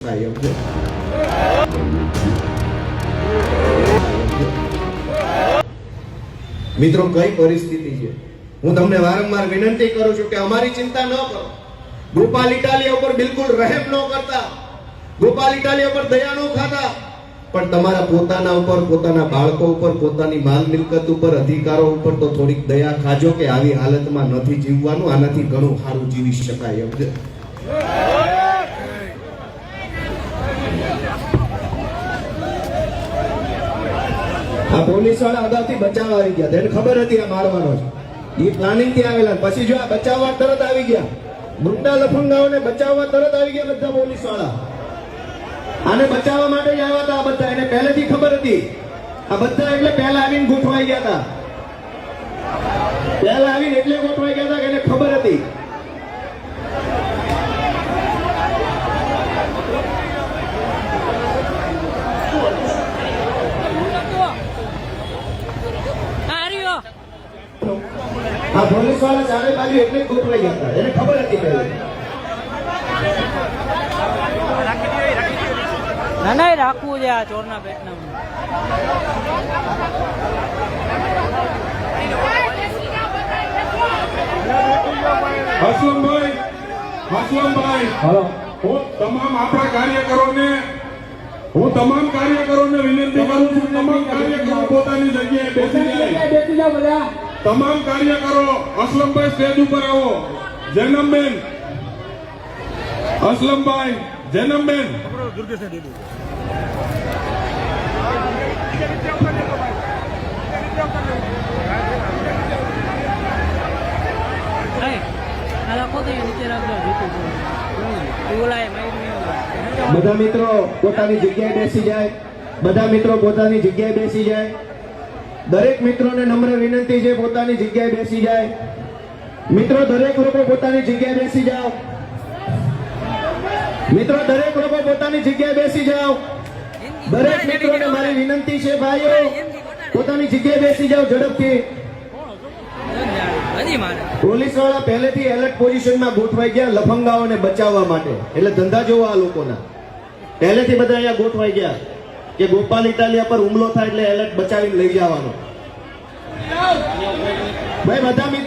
છે મિત્રો, કઈ પરિસ્થિતિ છે? હું તમને વારંવાર વિનંતી કરું છું કે અમારી ચિંતા ન કરો. ગોપાલ ઇટાલિયા ઉપર બિલકુલ રહેમ ન કરતા. ગોપાલ ઇટાલિયા ઉપર દયા ન ખાતા. પણ તમારા પોતાના ઉપર, પોતાના બાળકો ઉપર, પોતાની માલ મિલકત ઉપર, અધિકારો ઉપર તો થોડીક દયા ખાજો કે આવી હાલતમાં નથી જીવવાનું. આનાથી ઘણું સારું જીવી શકાય એમ પોલીસવાળા અગાઉથી બચાવવા આવી ગયા. તેને ખબર હતી આ મારવાનો છે. એ પ્લાનિંગથી આવેલા. પછી જો આ બચાવવા તરત આવી ગયા. ગુંડા લફંગાઓને બચાવવા તરત આવી ગયા બધા પોલીસવાળા આને બચાવવા માટે જ આવ્યા હતા આ બધા. એને પહેલેથી ખબર હતી. આ બધા એટલે પહેલા આવીને ગોઠવાઈ ગયા હતા. પહેલા આવીને એટલે ગોઠવાઈ ગયા હતા કે એને ખબર હતી આર્યો આ પોલીસવાળા ચારે બાજુ એટલે ગોઠવાઈ હતા એને ખબર હતી પહેલે. ના ના રાખવું છે આ ચોરના પેટના હસલમભાઈ હસલમભાઈ હું તમામ આપણા કાર્યકરોને હું તમામ કાર્યકરોને વિનંતી કરું છું તમામ કાર્યકરો પોતાની જગ્યાએ બેસી જાય. તમામ કાર્યકરો અસલમભાઈ સ્ટેજ ઉપર આવો. જનમબેન. અસલમભાઈ, જનમબેન. બધા મિત્રો પોતાની જગ્યાએ બેસી જાય. બધા મિત્રો પોતાની જગ્યાએ બેસી જાય. દરેક મિત્રોને નમ્ર વિનંતી છે, પોતાની જગ્યાએ બેસી જાય. મિત્રો, દરેક લોકો પોતાની જગ્યાએ બેસી જાઓ. મિત્રો, દરેક લોકો પોતાની જગ્યાએ બેસી જાઓ. દરેક મિત્રોને મારી વિનંતી છે, ભાઈઓ, પોતાની જગ્યાએ બેસી જાઓ ઝડપથી. પોલીસવાળા પહેલેથી એલર્ટ પોઝિશનમાં ગોઠવાઈ ગયા લફંગાઓને બચાવવા માટે. એટલે ધંધા જોવા આ લોકોના. પહેલેથી બધા અહીંયા ગોઠવાઈ ગયા. કે ગોપાલ ઇટાલિયા પર હુમલો થાય એટલે એલર્ટ બચાવીને લઈ જવાનો. ભાઈ બધા